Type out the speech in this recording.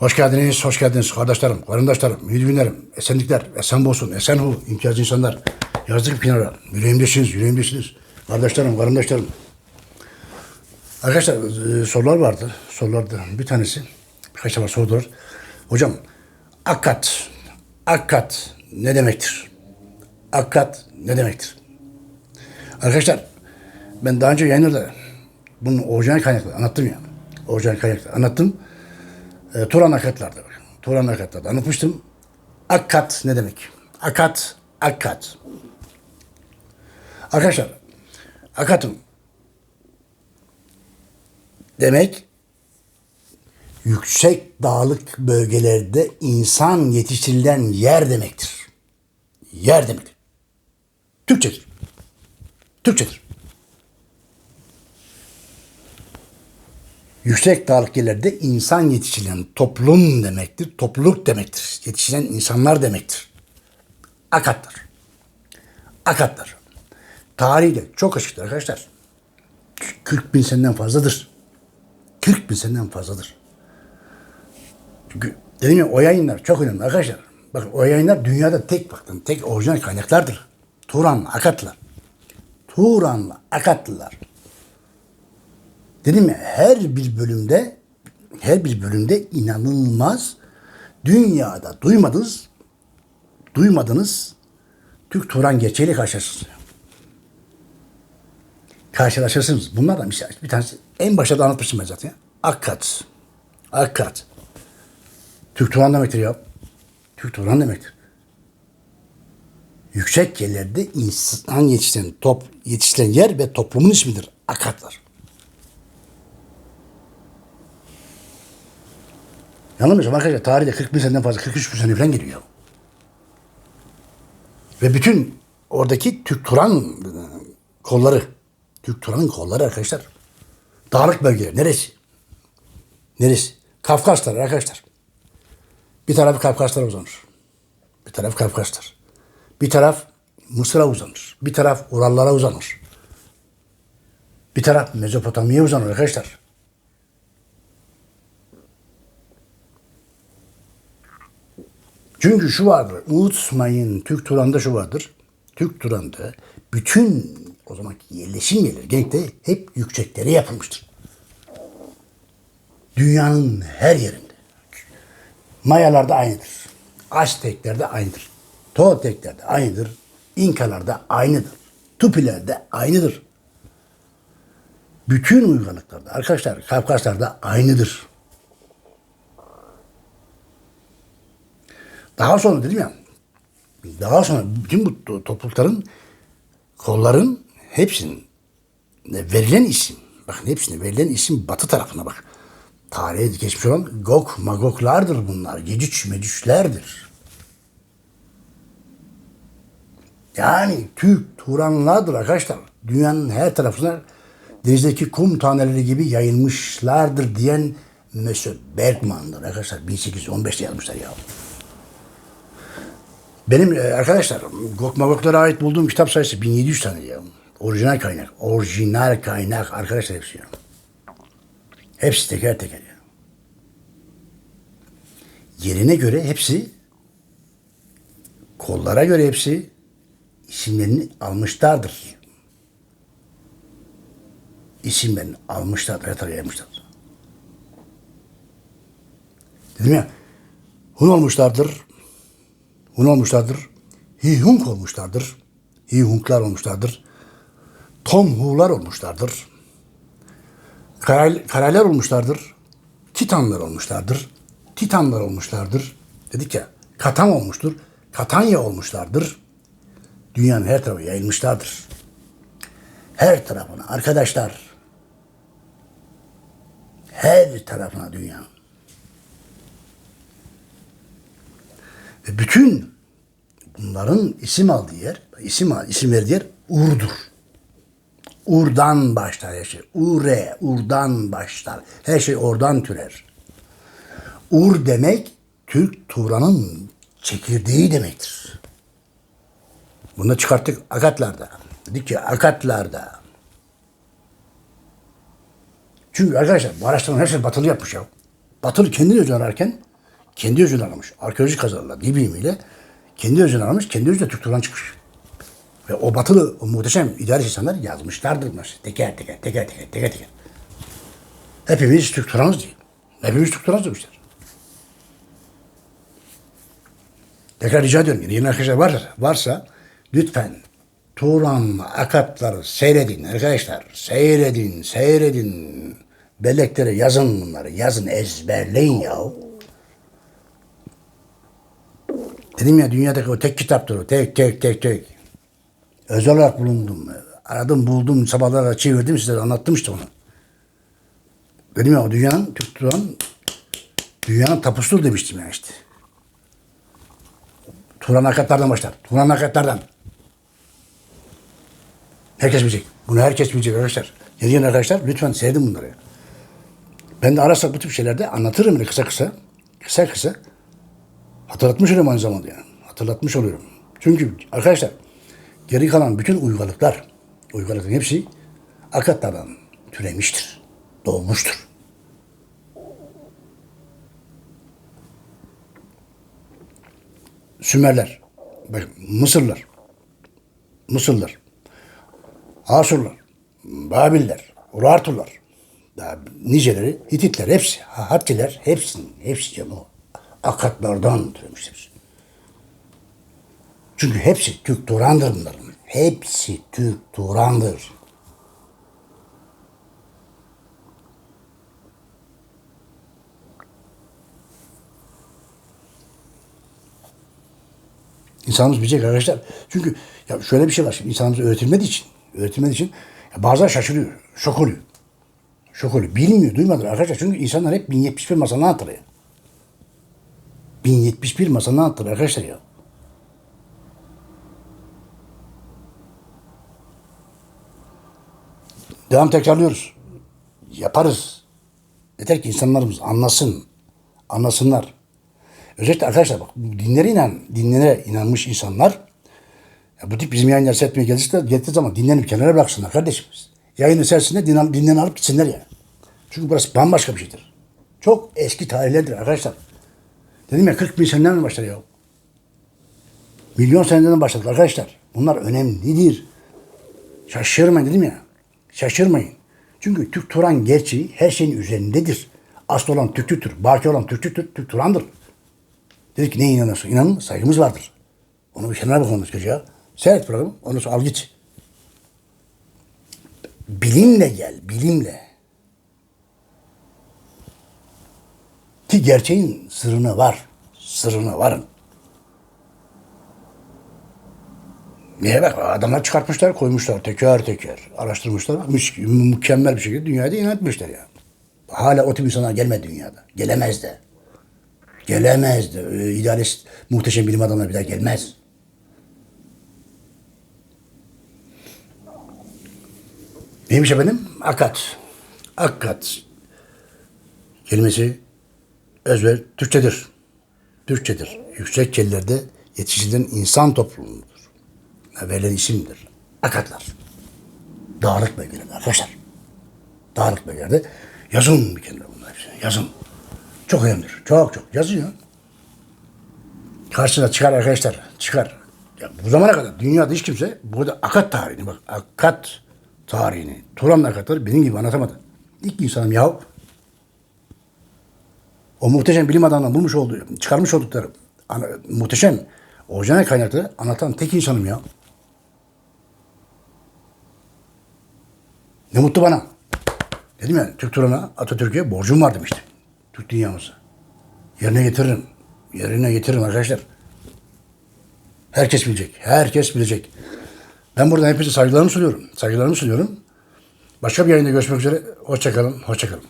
Hoş geldiniz, hoş geldiniz kardeşlerim, karındaşlarım, müdürlerim, esenlikler, esen bolsun, esen hu, imtiyaz insanlar. Yazdık kenara, yüreğimdesiniz, yüreğimdesiniz. Kardeşlerim, karındaşlarım. Arkadaşlar e, sorular vardı, sorularda bir tanesi, birkaç defa sordular. Hocam, akkat, akkat ne demektir? Akkat ne demektir? Arkadaşlar, ben daha önce yayınlarda bunun orijinal kaynakları anlattım ya. Orijinal kaynakları anlattım. E, Turan akatlarda bak. Turan akatlarda anlatmıştım. Akkat ne demek? Akat, akkat. Arkadaşlar, akatım demek yüksek dağlık bölgelerde insan yetiştirilen yer demektir. Yer demektir. Türkçedir. Türkçedir. Yüksek dağlık yerlerde insan yetiştirilen toplum demektir. Topluluk demektir. Yetiştirilen insanlar demektir. Akatlar. Akatlar. Tarihi de çok açıktır arkadaşlar. 40 bin seneden fazladır. 40 bin seneden fazladır. Çünkü dedim ya o yayınlar çok önemli arkadaşlar. Bakın o yayınlar dünyada tek bakın tek orijinal kaynaklardır. Turanlı Akatlılar. Turanlı Akatlılar. Dedim ya her bir bölümde her bir bölümde inanılmaz dünyada duymadınız duymadınız Türk Turan gerçeğiyle karşılaşırsınız. Karşılaşırsınız. Bunlardan bir, şey, bir tanesi en başta da anlatmıştım ben zaten. Akkat. Akkat. Türk Turan demektir ya. Türk Turan demektir. Yüksek yerlerde insan yetiştiren, top, yetiştiren yer ve toplumun ismidir. Akatlar. Yanılmıyorsam arkadaşlar tarihte 40 bin seneden fazla 43 bin sene falan geliyor. Ve bütün oradaki Türk Turan e, kolları, Türk Turan'ın kolları arkadaşlar. Dağlık bölgeler. Neresi? Neresi? Kafkaslar arkadaşlar. Bir taraf Kafkaslara uzanır. Bir taraf Kafkaslar. Bir taraf Mısır'a uzanır. Bir taraf Urallara uzanır. Bir taraf Mezopotamya'ya uzanır arkadaşlar. Çünkü şu vardır. Unutmayın Türk Turan'da şu vardır. Türk Turan'da bütün o zamanki yerleşim yerleri Genk'te hep yükseklere yapılmıştır. Dünyanın her yerinde. Mayalarda aynıdır. Azteklerde aynıdır. Tolteklerde aynıdır. İnkalarda aynıdır. Tupilerde aynıdır. Bütün uygarlıklarda arkadaşlar Kafkaslarda aynıdır. Daha sonra dedim ya, daha sonra bütün bu to- toplulukların, kolların hepsinin verilen isim, bakın hepsine verilen isim batı tarafına bak. Tarihe geçmiş olan Gog Magoglardır bunlar, Gecüc Mecüclerdir. Yani Türk Turanlardır arkadaşlar. Dünyanın her tarafına denizdeki kum taneleri gibi yayılmışlardır diyen Monsieur Bergman'dır arkadaşlar. 1815'te yazmışlar ya. Benim e, arkadaşlar Gok Magoklara ait bulduğum kitap sayısı 1700 tane ya. Orijinal kaynak. Orijinal kaynak arkadaşlar hepsi ya. Hepsi teker teker ya. Yerine göre hepsi kollara göre hepsi isimlerini almışlardır. İsimlerini almışlardır. Her tarafa yaymışlardır. Dedim ya Hun olmuşlardır. Hun olmuşlardır. Hihunk olmuşlardır. Hihunklar olmuşlardır. Tomhular olmuşlardır. Karay, karaylar olmuşlardır. Titanlar olmuşlardır. Titanlar olmuşlardır. Dedik ya Katan olmuştur. Katanya olmuşlardır. Dünyanın her tarafı yayılmışlardır. Her tarafına arkadaşlar. Her tarafına dünyanın. Ve bütün bunların isim aldığı yer, isim, isim verdiği yer Ur'dur. Ur'dan başlar her şey. Ure, Ur'dan başlar. Her şey oradan türer. Ur demek Türk Turan'ın çekirdeği demektir. Bunu çıkarttık Akatlar'da. Dedik ki Akatlar'da. Çünkü arkadaşlar bu araştırma her şey batılı yapmış ya. Batılı kendini önce ararken kendi özünü aramış. Arkeolojik kazılarla, dil bilimiyle kendi özünü aramış, kendi özüne Türk Turan çıkmış. Ve o batılı, o muhteşem idareci insanlar yazmışlardır bunlar. Teker teker, teker teker, teker teker. Hepimiz Türk Turanız değil. Hepimiz Türk Turanız demişler. Tekrar rica ediyorum. Yeni arkadaşlar varsa, varsa lütfen Turan'la akatları seyredin arkadaşlar. Seyredin, seyredin. Belleklere yazın bunları. Yazın, ezberleyin yahu. Dedim ya dünyadaki o tek kitaptır o. Tek tek tek tek. Özel olarak bulundum. Aradım buldum sabahlara çevirdim size anlattım işte onu. Dedim ya o dünyanın Türk Turan dünyanın tapusudur demiştim ya işte. Turan akatlardan başlar. Turan akatlardan. Herkes bilecek. Bunu herkes bilecek arkadaşlar. Yeni yeni arkadaşlar lütfen seyredin bunları. Ben de arasak bu tip şeylerde anlatırım böyle kısa kısa. Kısa kısa. Hatırlatmış oluyorum aynı zamanda yani. Hatırlatmış oluyorum. Çünkü arkadaşlar geri kalan bütün uygarlıklar, uygarlıkların hepsi akatlardan türemiştir. Doğmuştur. Sümerler, bak Mısırlar, Mısırlar, Asurlar, Babiller, Urartular, daha niceleri, Hititler hepsi, Hattiler hepsinin, hepsi o. Akatlardan türemiştir. Çünkü hepsi Türk Turan'dır bunların. Hepsi Türk Turan'dır. İnsanımız bilecek arkadaşlar. Çünkü ya şöyle bir şey var. Şimdi insanımız öğretilmediği için, öğretilmediği için ya bazen şaşırıyor, şok oluyor. Şok oluyor. Bilmiyor, duymadı arkadaşlar. Çünkü insanlar hep 1071 masalını hatırlıyor. 1071 masalını hatırlıyor arkadaşlar ya. Devam tekrarlıyoruz. Yaparız. Yeter ki insanlarımız anlasın. Anlasınlar. Özellikle arkadaşlar bak dinlere inan, dinlere inanmış insanlar ya bu tip bizim yayınları seyretmeye gelirse geldiği zaman dinlerini bir kenara bıraksınlar kardeşimiz. Yayın içerisinde dinlen, dinlerini alıp gitsinler ya. Çünkü burası bambaşka bir şeydir. Çok eski tarihlerdir arkadaşlar. Dedim ya 40 bin seneden başlar ya? Milyon seneden başladık arkadaşlar. Bunlar önemlidir. Şaşırmayın dedim ya. Şaşırmayın. Çünkü Türk Turan gerçeği her şeyin üzerindedir. Asıl olan Türkçüdür. Baki olan Türkçüdür. Türk Turan'dır. Dedik ki ne inanıyorsun? İnanın saygımız vardır. Onu bir kenara bakalım çocuğa. Seyret programı. Onu sonra al git. Bilimle gel. Bilimle. Ki gerçeğin sırrına var. Sırrına varın. Niye bak adamlar çıkartmışlar koymuşlar teker teker araştırmışlar mü- mükemmel bir şekilde dünyada ilan etmişler ya. Hala o tip insanlar gelmedi dünyada. Gelemez de. Gelemez de. Ee, idealist muhteşem bilim adamları bir daha gelmez. Neymiş efendim? Akat. Akkat kelimesi özver Türkçedir. Türkçedir. Yüksek kellerde yetiştirilen insan toplumudur. Verilen isimdir. Akatlar. Dağlık bölgelerde arkadaşlar. Dağlık bölgelerde yazın bir kenara bunlar hepsi. Yazın. Çok önemlidir. Çok çok. Yazın ya. Karşına çıkar arkadaşlar. Çıkar. Ya bu zamana kadar dünyada hiç kimse burada akat tarihini bak akat tarihini Turan akatları benim gibi anlatamadı. İlk insanım yahu o muhteşem bilim adamlarının bulmuş olduğu, çıkarmış oldukları ana- muhteşem orijinal kaynakları anlatan tek insanım ya. Ne mutlu bana. Dedim ya Türk Turan'a, Atatürk'e borcum var demiştim. Türk dünyamızı. Yerine getiririm. Yerine getiririm arkadaşlar. Herkes bilecek. Herkes bilecek. Ben buradan hepinize saygılarımı sunuyorum. Saygılarımı sunuyorum. Başka bir yayında görüşmek üzere. Hoşçakalın. Hoşçakalın.